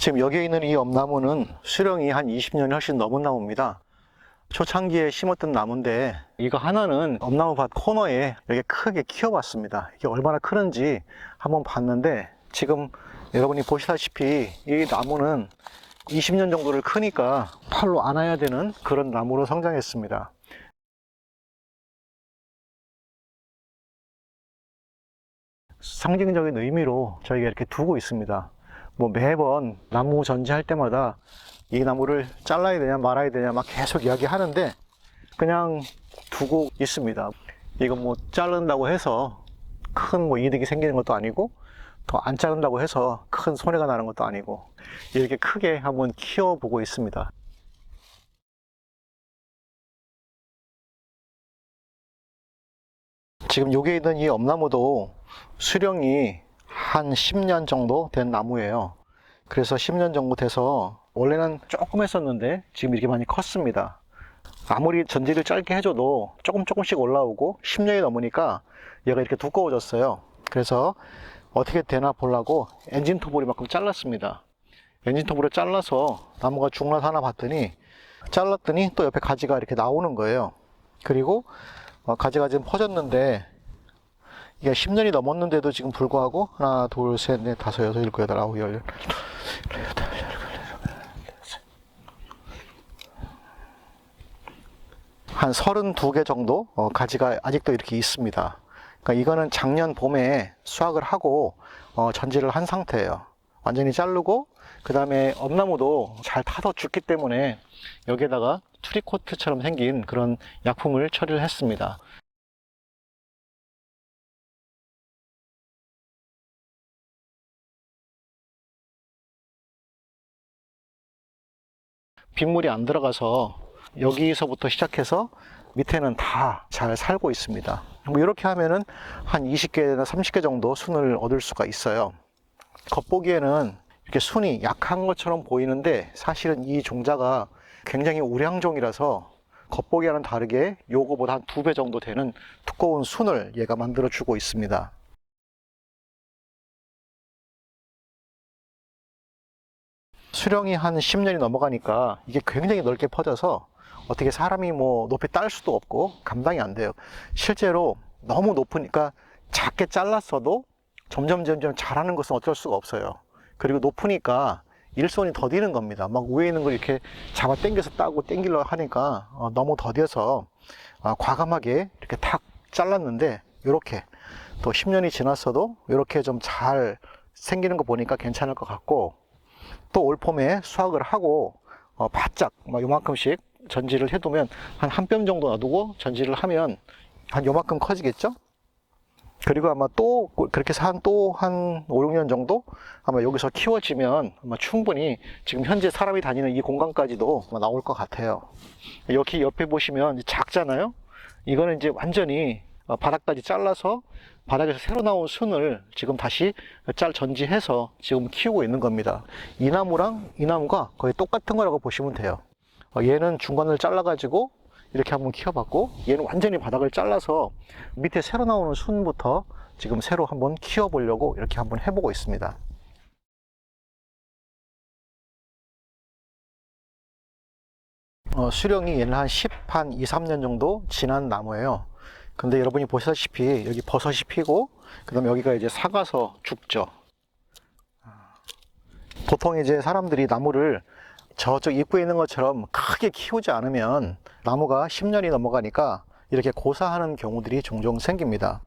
지금 여기에 있는 이 엄나무는 수령이 한 20년이 훨씬 넘은 나무입니다. 초창기에 심었던 나무인데 이거 하나는 엄나무밭 코너에 이렇게 크게 키워봤습니다. 이게 얼마나 크는지 한번 봤는데 지금 여러분이 보시다시피 이 나무는 20년 정도를 크니까 팔로 안아야 되는 그런 나무로 성장했습니다. 상징적인 의미로 저희가 이렇게 두고 있습니다. 뭐 매번 나무 전지할 때마다 이 나무를 잘라야 되냐 말아야 되냐 막 계속 이야기하는데 그냥 두고 있습니다. 이거 뭐 자른다고 해서 큰 뭐 이득이 생기는 것도 아니고 더안 자른다고 해서 큰 손해가 나는 것도 아니고 이렇게 크게 한번 키워보고 있습니다. 지금 여기에 있는 이 엄나무도 수령이 한 10년 정도 된 나무예요. 그래서 10년 정도 돼서 원래는 조금 했었는데 지금 이렇게 많이 컸습니다. 아무리 전지를 짧게 해줘도 조금 조금씩 올라오고 10년이 넘으니까 얘가 이렇게 두꺼워졌어요. 그래서 어떻게 되나 보려고 엔진 토볼이만큼 잘랐습니다. 엔진 토볼을 잘라서 나무가 죽나 사나 봤더니 잘랐더니 또 옆에 가지가 이렇게 나오는 거예요. 그리고 어, 가지가 지금 퍼졌는데 이게 10년이 넘었는데도 지금 불구하고 하나, 둘, 셋, 넷, 다섯, 여섯, 일곱, 여덟, 아홉, 열, 한 32개 정도 어, 가지가 아직도 이렇게 있습니다. 그러니까 이거는 작년 봄에 수확을 하고 어, 전지를 한 상태예요. 완전히 자르고 그 다음에 엄나무도 잘 타서 죽기 때문에 여기에다가 트리코트처럼 생긴 그런 약품을 처리를 했습니다. 빗물이 안 들어가서 여기서부터 시작해서 밑에는 다 잘 살고 있습니다. 뭐 이렇게 하면은 한 20개나 30개 정도 순을 얻을 수가 있어요. 겉보기에는 이렇게 순이 약한 것처럼 보이는데 사실은 이 종자가 굉장히 우량종이라서 겉보기와는 다르게 요거보다 한 두 배 정도 되는 두꺼운 순을 얘가 만들어 주고 있습니다. 수령이 한 10년이 넘어가니까 이게 굉장히 넓게 퍼져서 어떻게 사람이 뭐 높이 딸 수도 없고 감당이 안 돼요. 실제로 너무 높으니까 작게 잘랐어도 점점 점점 자라는 것은 어쩔 수가 없어요. 그리고 높으니까 일손이 더디는 겁니다. 막 위에 있는 걸 이렇게 잡아 당겨서 따고 당기려 하니까 어, 너무 더뎌서 아, 과감하게 이렇게 탁 잘랐는데 이렇게 또 10년이 지났어도 이렇게 좀 잘 생기는 거 보니까 괜찮을 것 같고 또 올 봄에 수확을 하고 어, 바짝 막 요만큼씩 전지를 해두면 한 한 뼘 정도 놔두고 전지를 하면 한 요만큼 커지겠죠? 그리고 아마 또 그렇게 해서 한 또 한 5, 6년 정도 아마 여기서 키워지면 아마 충분히 지금 현재 사람이 다니는 이 공간까지도 나올 것 같아요. 여기 옆에 보시면 작잖아요. 이거는 이제 완전히 어, 바닥까지 잘라서 바닥에서 새로 나온 순을 지금 다시 짤 전지해서 지금 키우고 있는 겁니다. 이 나무랑 이 나무가 거의 똑같은 거라고 보시면 돼요. 어, 얘는 중간을 잘라가지고 이렇게 한번 키워봤고 얘는 완전히 바닥을 잘라서 밑에 새로 나오는 순부터 지금 새로 한번 키워보려고 이렇게 한번 해보고 있습니다. 어, 수령이 얘는 한 10, 한 2, 3년 정도 지난 나무예요. 근데 여러분이 보시다시피 여기 버섯이 피고 그 다음에 여기가 이제 사가서 죽죠. 보통 이제 사람들이 나무를 저쪽 입구에 있는 것처럼 크게 키우지 않으면 나무가 10년이 넘어가니까 이렇게 고사하는 경우들이 종종 생깁니다.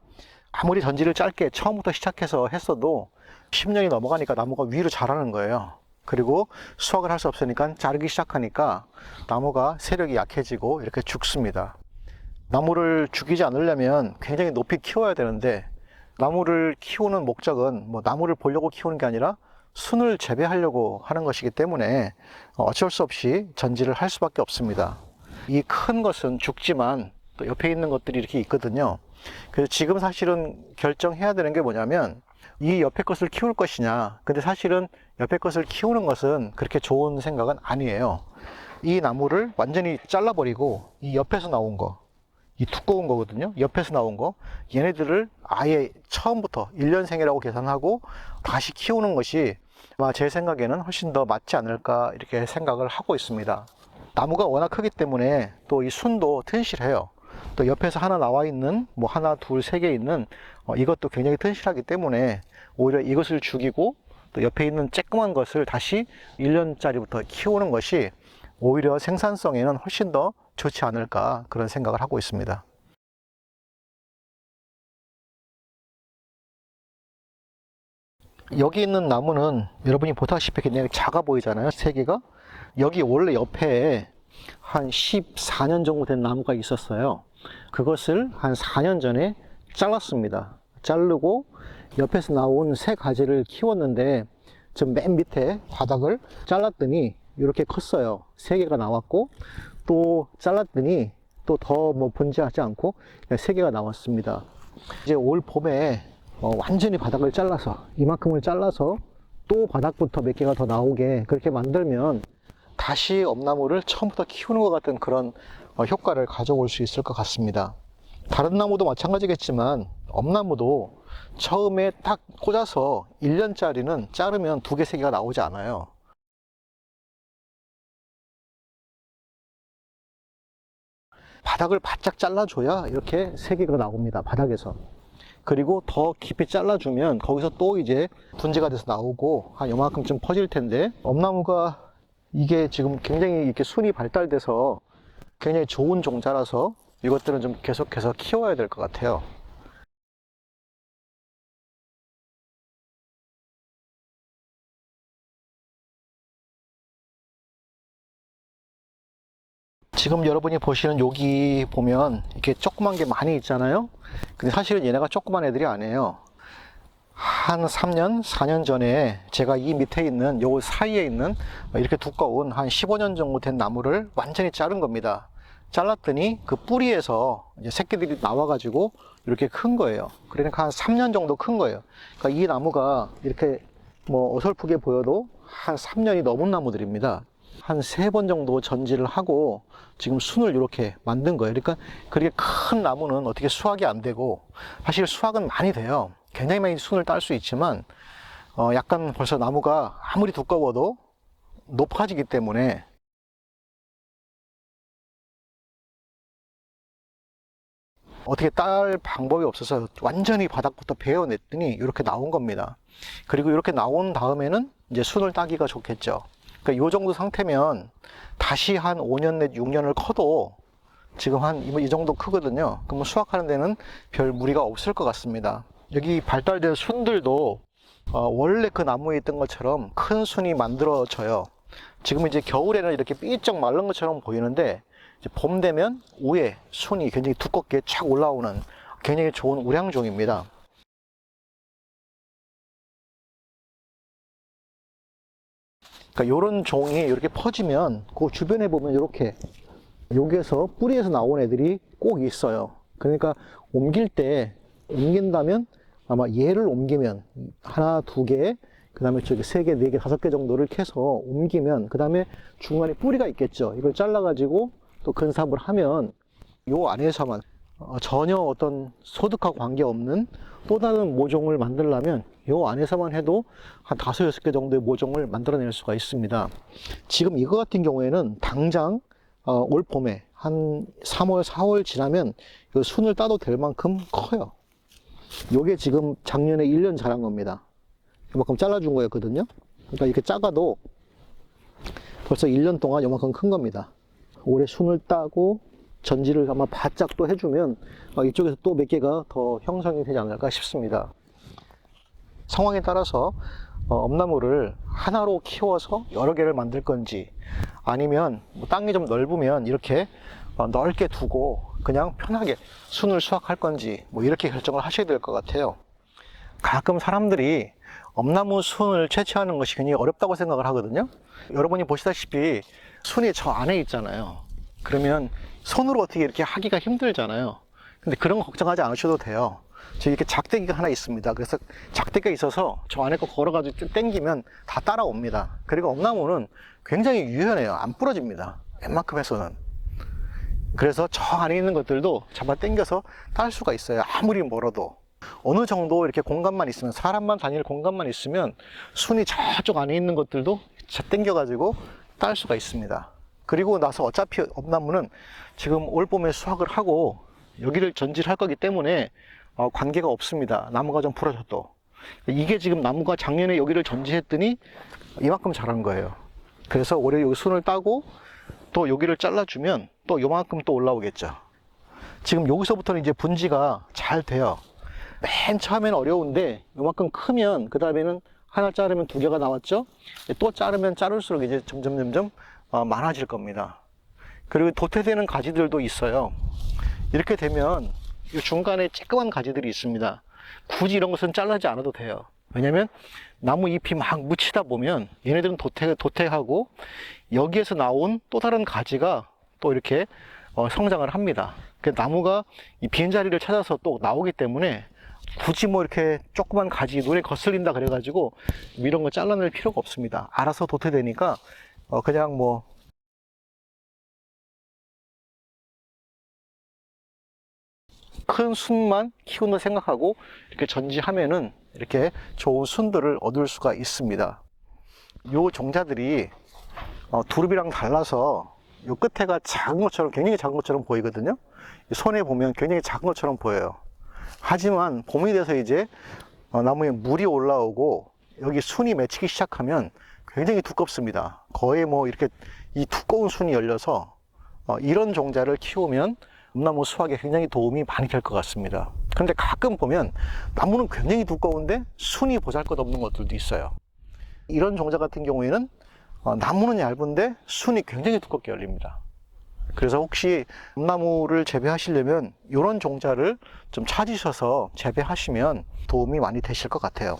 아무리 전지를 짧게 처음부터 시작해서 했어도 10년이 넘어가니까 나무가 위로 자라는 거예요. 그리고 수확을 할 수 없으니까 자르기 시작하니까 나무가 세력이 약해지고 이렇게 죽습니다. 나무를 죽이지 않으려면 굉장히 높이 키워야 되는데 나무를 키우는 목적은 뭐 나무를 보려고 키우는 게 아니라 순을 재배하려고 하는 것이기 때문에 어쩔 수 없이 전지를 할 수밖에 없습니다. 이 큰 것은 죽지만 또 옆에 있는 것들이 이렇게 있거든요. 그래서 지금 사실은 결정해야 되는 게 뭐냐면 이 옆에 것을 키울 것이냐. 근데 사실은 옆에 것을 키우는 것은 그렇게 좋은 생각은 아니에요. 이 나무를 완전히 잘라버리고 이 옆에서 나온 거, 이 두꺼운 거거든요. 옆에서 나온 거. 얘네들을 아예 처음부터 1년생이라고 계산하고 다시 키우는 것이 제 생각에는 훨씬 더 맞지 않을까 이렇게 생각을 하고 있습니다. 나무가 워낙 크기 때문에 또 이 순도 튼실해요. 또 옆에서 하나 나와 있는 뭐 하나 둘 세 개 있는 어, 이것도 굉장히 튼실하기 때문에 오히려 이것을 죽이고 또 옆에 있는 쬐끄만 것을 다시 1년짜리부터 키우는 것이 오히려 생산성에는 훨씬 더 좋지 않을까 그런 생각을 하고 있습니다. 여기 있는 나무는 여러분이 보다시피 굉장히 작아 보이잖아요. 세 개가. 여기 원래 옆에 한 14년 정도 된 나무가 있었어요. 그것을 한 4년 전에 잘랐습니다. 자르고 옆에서 나온 새 가지를 키웠는데 저 맨 밑에 바닥을 잘랐더니 이렇게 컸어요. 세 개가 나왔고 또 잘랐더니 또 더 뭐 번지하지 않고 세 개가 나왔습니다. 이제 올 봄에 어, 완전히 바닥을 잘라서 이만큼을 잘라서 또 바닥부터 몇 개가 더 나오게 그렇게 만들면 다시 엄나무를 처음부터 키우는 것 같은 그런 어, 효과를 가져올 수 있을 것 같습니다. 다른 나무도 마찬가지겠지만 엄나무도 처음에 딱 꽂아서 1년짜리는 자르면 두 개, 세 개가 나오지 않아요. 바닥을 바짝 잘라줘야 이렇게 세 개가 나옵니다. 바닥에서. 그리고 더 깊이 잘라주면 거기서 또 이제 분재가 돼서 나오고 한 요만큼쯤 퍼질 텐데 엄나무가 이게 지금 굉장히 이렇게 순이 발달돼서 굉장히 좋은 종자라서 이것들은 좀 계속해서 키워야 될 것 같아요. 지금 여러분이 보시는 여기 보면 이렇게 조그만 게 많이 있잖아요. 근데 사실은 얘네가 조그만 애들이 아니에요. 한 3년, 4년 전에 제가 이 밑에 있는 요 사이에 있는 이렇게 두꺼운 한 15년 정도 된 나무를 완전히 자른 겁니다. 잘랐더니 그 뿌리에서 새끼들이 나와 가지고 이렇게 큰 거예요. 그러니까 한 3년 정도 큰 거예요. 그러니까 이 나무가 이렇게 뭐 어설프게 보여도 한 3년이 넘은 나무들입니다. 한 세 번 정도 전지를 하고 지금 순을 이렇게 만든 거예요. 그러니까 그렇게 큰 나무는 어떻게 수확이 안 되고 사실 수확은 많이 돼요. 굉장히 많이 순을 딸 수 있지만 어 약간 벌써 나무가 아무리 두꺼워도 높아지기 때문에 어떻게 딸 방법이 없어서 완전히 바닥부터 베어냈더니 이렇게 나온 겁니다. 그리고 이렇게 나온 다음에는 이제 순을 따기가 좋겠죠. 그러니까 이 정도 상태면 다시 한 5년 내 6년을 커도 지금 한 이 정도 크거든요. 그러면 수확하는 데는 별 무리가 없을 것 같습니다. 여기 발달된 순들도 어, 원래 그 나무에 있던 것처럼 큰 순이 만들어져요. 지금 이제 겨울에는 이렇게 삐쩍 마른 것처럼 보이는데 봄 되면 위에 순이 굉장히 두껍게 쫙 올라오는 굉장히 좋은 우량종입니다. 그러니까 이런 종이 이렇게 퍼지면 그 주변에 보면 이렇게 여기에서 뿌리에서 나온 애들이 꼭 있어요. 그러니까 옮길 때 옮긴다면 아마 얘를 옮기면 하나, 두 개, 그 다음에 저기 세 개, 네 개, 다섯 개 정도를 캐서 옮기면 그 다음에 중간에 뿌리가 있겠죠. 이걸 잘라가지고 또 근삽을 하면 요 안에서만 어, 전혀 어떤 소득하고 관계없는 또 다른 모종을 만들려면 요 안에서만 해도 한 다섯 여섯 개 정도의 모종을 만들어낼 수가 있습니다. 지금 이거 같은 경우에는 당장 어, 올 봄에 한 3월, 4월 지나면 그 순을 따도 될 만큼 커요. 요게 지금 작년에 1년 자란 겁니다. 이만큼 잘라준 거였거든요. 그러니까 이렇게 작아도 벌써 1년 동안 요만큼 큰 겁니다. 올해 순을 따고 전지를 아마 바짝 또 해주면 어, 이쪽에서 또 몇 개가 더 형성이 되지 않을까 싶습니다. 상황에 따라서 어, 엄나무를 하나로 키워서 여러 개를 만들 건지 아니면 뭐 땅이 좀 넓으면 이렇게 어, 넓게 두고 그냥 편하게 순을 수확할 건지 뭐 이렇게 결정을 하셔야 될 것 같아요. 가끔 사람들이 엄나무 순을 채취하는 것이 굉장히 어렵다고 생각을 하거든요. 여러분이 보시다시피 순이 저 안에 있잖아요. 그러면 손으로 어떻게 이렇게 하기가 힘들잖아요. 근데 그런 거 걱정하지 않으셔도 돼요. 저 이렇게 작대기가 하나 있습니다. 그래서 작대기가 있어서 저 안에 거 걸어가지고 쭉 당기면 다 따라옵니다. 그리고 엄나무는 굉장히 유연해요. 안 부러집니다. 웬만큼 해서는. 그래서 저 안에 있는 것들도 잡아 당겨서 딸 수가 있어요. 아무리 멀어도. 어느 정도 이렇게 공간만 있으면 사람만 다닐 공간만 있으면 순이 저쪽 안에 있는 것들도 당겨가지고 딸 수가 있습니다. 그리고 나서 어차피 엄나무는 지금 올 봄에 수확을 하고 여기를 전지할 거기 때문에 어, 관계가 없습니다. 나무가 좀 부러져도. 이게 지금 나무가 작년에 여기를 전지했더니 이만큼 자란 거예요. 그래서 올해 여기 순을 따고 또 여기를 잘라주면 또 요만큼 또 올라오겠죠. 지금 여기서부터는 이제 분지가 잘 돼요. 맨 처음에는 어려운데 요만큼 크면 그 다음에는 하나 자르면 두 개가 나왔죠. 또 자르면 자를수록 이제 점점 점점 어, 많아질 겁니다. 그리고 도태되는 가지들도 있어요. 이렇게 되면 이 중간에 쬐끄만 가지들이 있습니다. 굳이 이런 것은 잘라지 않아도 돼요. 왜냐면 나무 잎이 막 묻히다 보면 얘네들은 도태, 도태하고 여기에서 나온 또 다른 가지가 또 이렇게 어, 성장을 합니다. 그 나무가 이 빈자리를 찾아서 또 나오기 때문에 굳이 뭐 이렇게 조그만 가지 눈에 거슬린다 그래가지고 이런 거 잘라낼 필요가 없습니다. 알아서 도태되니까 어, 그냥 뭐 큰 순만 키운다 생각하고 이렇게 전지하면은 이렇게 좋은 순들을 얻을 수가 있습니다. 요 종자들이 어, 두릅이랑 달라서 요 끝에가 작은 것처럼 굉장히 작은 것처럼 보이거든요. 손에 보면 굉장히 작은 것처럼 보여요. 하지만 봄이 돼서 이제 어, 나무에 물이 올라오고 여기 순이 맺히기 시작하면 굉장히 두껍습니다. 거의 뭐 이렇게 이 두꺼운 순이 열려서 어, 이런 종자를 키우면 음나무 수확에 굉장히 도움이 많이 될 것 같습니다. 그런데 가끔 보면 나무는 굉장히 두꺼운데 순이 보잘것 없는 것들도 있어요. 이런 종자 같은 경우에는 어, 나무는 얇은데 순이 굉장히 두껍게 열립니다. 그래서 혹시 음나무를 재배하시려면 이런 종자를 좀 찾으셔서 재배하시면 도움이 많이 되실 것 같아요.